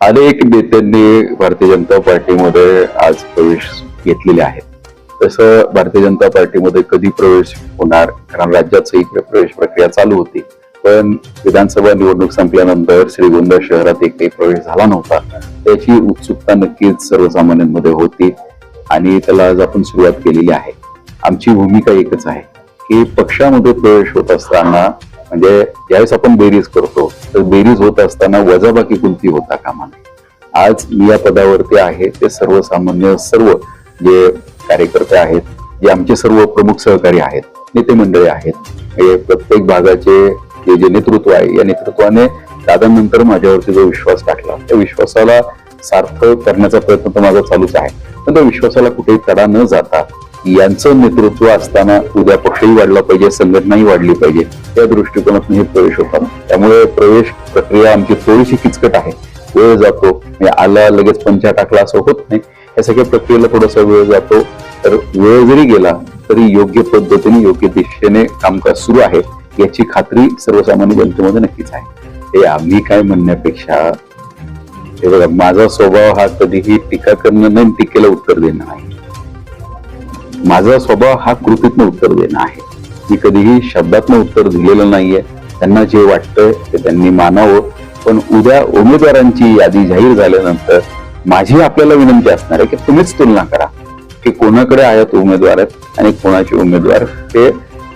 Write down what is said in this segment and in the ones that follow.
अनेक नेत्यांनी भारतीय जनता पार्टीमध्ये आज प्रवेश घेतलेले आहेत. तसं भारतीय जनता पार्टीमध्ये कधी प्रवेश होणार? कारण राज्यात इकडे प्रवेश प्रक्रिया चालू होती. पण विधानसभा निवडणूक संपल्यानंतर श्रीगोंदा शहरात एकही प्रवेश झाला नव्हता. त्याची उत्सुकता नक्कीच सर्वसामान्यांमध्ये होती आणि त्याला आज आपण सुरुवात केलेली आहे. आमची भूमिका एकच आहे की पक्षामध्ये प्रवेश होत असताना म्हणजे ज्यावेळेस आपण बेरीज करतो तर बेरीज होत असताना वजाबाकी कोणती होता कामा नये आज मी या पदावरती आहे ते सर्वसामान्य सर्व जे कार्यकर्ते आहेत जे आमचे सर्व प्रमुख सहकारी आहेत नेते मंडळी आहेत हे प्रत्येक भागाचे हे जे नेतृत्व आहे या नेतृत्वाने दादानंतर माझ्यावरती जो विश्वास टाकला त्या विश्वासाला सार्थ करण्याचा प्रयत्न तर माझा चालूच आहे. पण त्या विश्वासाला कुठेही तडा न जाता यांचं नेतृत्व असताना उद्या पक्षही वाढला पाहिजे संघटनाही वाढली पाहिजे त्या दृष्टिकोनातून हे प्रवेश होता. त्यामुळे प्रवेश प्रक्रिया आमची थोडीशी किचकट आहे. वेळ जातो म्हणजे आला लगेच पंचा टाकला असं होत नाही. या सगळ्या प्रक्रियेला थोडासा वेळ जातो. तर वेळ जरी गेला तरी योग्य पद्धतीने योग्य दिशेने कामकाज सुरू आहे याची खात्री सर्वसामान्य जनतेमध्ये नक्कीच आहे. हे आम्ही काय म्हणण्यापेक्षा हे बघा माझा स्वभाव हा कधीही टीका करणं नाही टीकेला उत्तर देणं आहे माझा स्वभाव हा कृतीतनं उत्तर देणं आहे. मी कधीही शब्दातनं उत्तर दिलेलं नाहीये. त्यांना जे वाटतं ते त्यांनी मानावं. पण उद्या उमेदवारांची यादी जाहीर झाल्यानंतर माझी आपल्याला विनंती असणार आहे की तुम्हीच तुलना करा की कोणाकडे आहेत उमेदवार आहेत आणि कोणाचे उमेदवार हे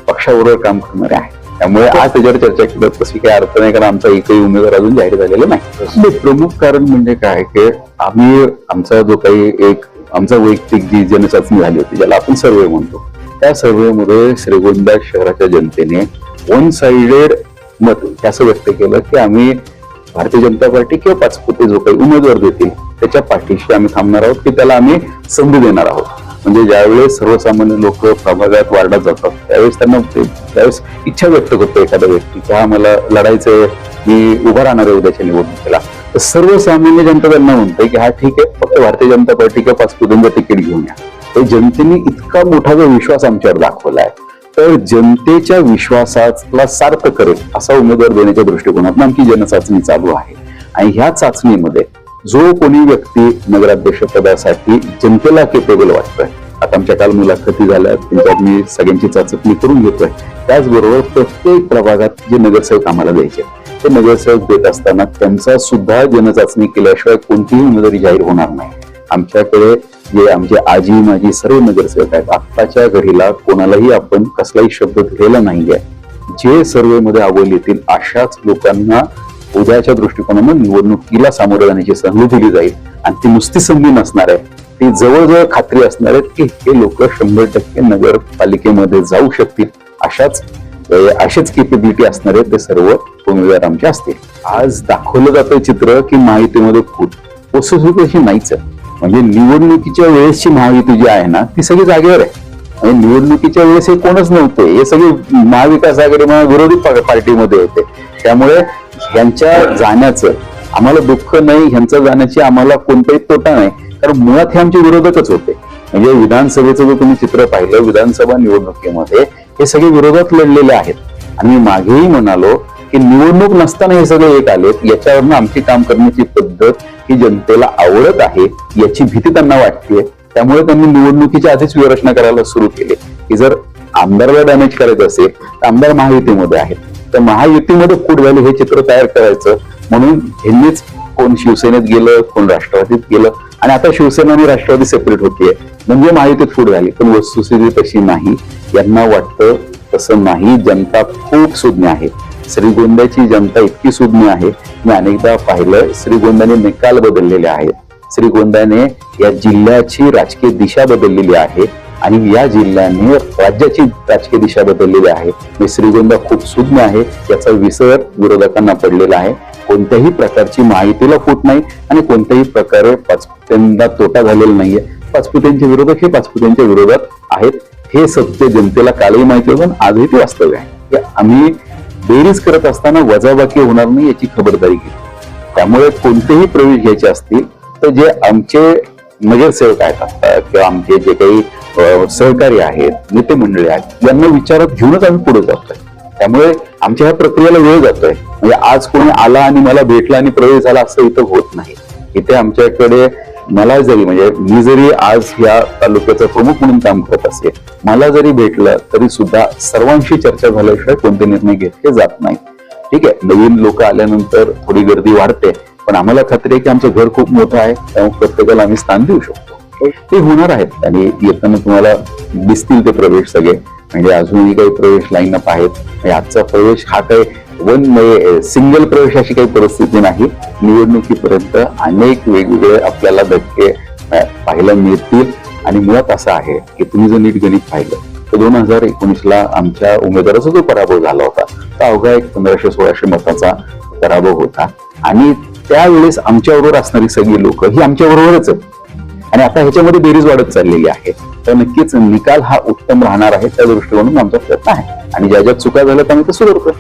पक्षाबरोबर काम करणारे आहेत. त्यामुळे आज त्याच्यावर चर्चा केलं तशी काही अर्थ नाही कारण आमचा एकही उमेदवार अजून जाहीर झालेला नाही. नाही, प्रमुख कारण म्हणजे काय की आम्ही आमचा जो काही एक आमचा वैयक्तिक जी जनचाचणी झाली होती ज्याला आपण सर्वे म्हणतो. त्या सर्वेमध्ये श्रीगोंदा शहराच्या जनतेने वन साइडेड मत असं व्यक्त केलं की आम्ही भारतीय जनता पार्टी किंवा पाचपुते जो काही उमेदवार देतील त्याच्या पाठीशी आम्ही थांबणार आहोत की त्याला आम्ही संधी देणार आहोत. म्हणजे ज्यावेळेस सर्वसामान्य लोक प्रभागात वाढत जातात त्यावेळेस त्यांना त्यावेळेस इच्छा व्यक्त करतो एखादा व्यक्ती की हा मला लढायचं मी उभा राहणार आहे उद्याच्या निवडणुकीला. सर्वसामान्य जनता त्यांना म्हणते की हा ठीक आहे फक्त भारतीय जनता पार्टी किंवा कुटुंब तिकीट घेऊन या. तर जनतेने इतका मोठा जो विश्वास आमच्यावर दाखवला आहे तर जनतेच्या विश्वासाला सार्थ करेल असा उमेदवार देण्याच्या दृष्टिकोनातून आमची जनचाचणी चालू आहे. आणि ह्या चाचणीमध्ये जो कोणी व्यक्ती नगराध्यक्ष पदासाठी जनतेला केपेबल वाटतोय आता आमच्या काल मुलाखती झाल्या त्यांच्यात मी सगळ्यांची चाचपणी करून घेतोय त्याचबरोबर प्रत्येक प्रभागात जे नगरसेवक आम्हाला द्यायचे ते नगरसेवक देत असताना त्यांचा सुद्धा जनचाचणी केल्याशिवाय कोणतीही उमेदवारी जाहीर होणार नाही. आमच्याकडे जे आमचे आजी माझी सर्व नगरसेवक आहेत आत्ताच्या घडीला कोणालाही आपण कसलाही शब्द दिलेला नाहीये. जे सर्वेमध्ये आवड येतील अशाच लोकांना उद्याच्या दृष्टिकोनानं निवडणुकीला सामोरं जाण्याची संधी दिली जाईल. आणि ती नुसती संधी नसणार आहे. ती जवळजवळ खात्री असणार आहे की हे लोक शंभर टक्के नगरपालिकेमध्ये जाऊ शकतील. अशाच अशीच केपेबिलिटी असणारे ते सर्व उमेदवार आमचे असतील. आज दाखवलं जातं चित्र की महायुतीमध्ये फूट अशी नाहीच. आहे म्हणजे निवडणुकीच्या वेळेसची महायुती जी आहे ना ती सगळी जागेवर आहे. आणि निवडणुकीच्या वेळेस हे कोणच नव्हते. हे सगळे महाविकास आघाडी म्हणा विरोधी पार्टीमध्ये होते. त्यामुळे ह्यांच्या जाण्याचं आम्हाला दुःख नाही ह्यांचं जाण्याची आम्हाला कोणताही तोटा नाही. कारण मुळात हे आमचे विरोधकच होते. म्हणजे विधानसभेचं जर तुम्ही चित्र पाहिलं विधानसभा निवडणुकीमध्ये हे सगळे विरोधात लढलेले आहेत. आणि मी मागेही म्हणालो की निवडणूक नसताना हे सगळे एक आलेत. याच्यावरनं आमची काम करण्याची पद्धत ही जनतेला आवडत आहे याची भीती त्यांना वाटते त्यामुळे त्यांनी निवडणुकीच्या आधीच व्यूहरचना करायला सुरू केली. की जर आमदाराला डॅमेज करायचं असेल तर आमदार महायुतीमध्ये आहेत. तर महायुतीमध्ये फूट झाली हे चित्र तयार करायचं. म्हणून ह्यांनीच कोण शिवसेनेत गेलं कोण राष्ट्रवादीत गेलं. आणि आता शिवसेना आणि राष्ट्रवादी सेपरेट होतीये. म्हणजे महायुतीत फूट झाली पण वस्तुस्थिती तशी नाही. यांना वाटतं तसं नाही. जनता खूप सुज्ञ आहे. श्रीगोंद्याची जनता इतकी सुज्ञ आहे. मी अनेकदा पाहिलं श्रीगोंद्याने निकाल बदललेले आहेत. श्रीगोंद्याने या जिल्ह्याची राजकीय दिशा बदललेली आहे आणि या जिल्ह्याने राज्याची राजकीय दिशा बदललेली आहे. मी श्रीगोंदा खूप सुज्ञ आहे याचा विसर विरोधकांना पडलेला आहे. कोणत्याही प्रकारची माहितीला फूट नाही आणि कोणत्याही प्रकारे पाचपुत्यांना तोटा झालेला नाहीये. पाचपुत्यांचे विरोधक हे पाचपुत्यांच्या विरोधात आहेत. हे सत्य जनतेला कालही माहिती होतं आजही ते वास्तव्य आहे. आम्ही बेरीज करत असताना वजाबाकी होणार नाही याची खबरदारी घेतली. त्यामुळे कोणतेही प्रवेश घ्यायचे असतील तर जे आमचे नगरसेवक आहेत किंवा आमचे जे काही सहकारी आहेत नेते मंडळी आहेत यांना विचारात घेऊनच आम्ही पुढे जातोय. त्यामुळे आमच्या ह्या प्रक्रियेला वेळ जातोय. म्हणजे आज कोणी आला आणि मला भेटला आणि प्रवेश झाला असं इथं होत नाही. इथे आमच्याकडे मला जरी म्हणजे मी जरी आज या तालुक्याचा प्रमुख म्हणून काम करत असेल मला जरी भेटलं तरी सुद्धा सर्वांशी चर्चा झाल्याशिवाय कोणते निर्णय घेतले जात नाही. ठीक आहे नवीन लोक आल्यानंतर थोडी गर्दी वाढते पण आम्हाला खात्री आहे की आमचं घर खूप मोठं आहे त्यामुळे प्रत्येकाला आम्ही स्थान देऊ शकतो. ते होणार आहेत आणि येताना तुम्हाला दिसतील ते प्रवेश सगळे. म्हणजे अजूनही काही प्रवेश लाईन अप आहेत आजचा प्रवेश हा काही वन म्हणजे सिंगल प्रवेश अशी काही परिस्थिती नाही. निवडणुकीपर्यंत अनेक वेगवेगळे आपल्याला धक्के पाहायला मिळतील. आणि मुळात असं आहे की तुम्ही जर नीट गणित पाहिलं तर दोन हजार एकोणीसला आमच्या उमेदवाराचा जो पराभव झाला होता तो अवघा एक पंधराशे सोळाशे मताचा पराभव होता. आणि त्यावेळेस आमच्याबरोबर असणारी सगळी लोक ही आमच्याबरोबरच आहेत. आणि आता ह्याच्यामध्ये बेरीज वाढत चाललेली आहे. तर नक्कीच निकाल हा उत्तम राहणार आहे त्या दृष्टिकोनातून आमचा प्रयत्न आहे. आणि ज्या ज्या चुका झाल्या त्या आम्ही ते सुधारतोय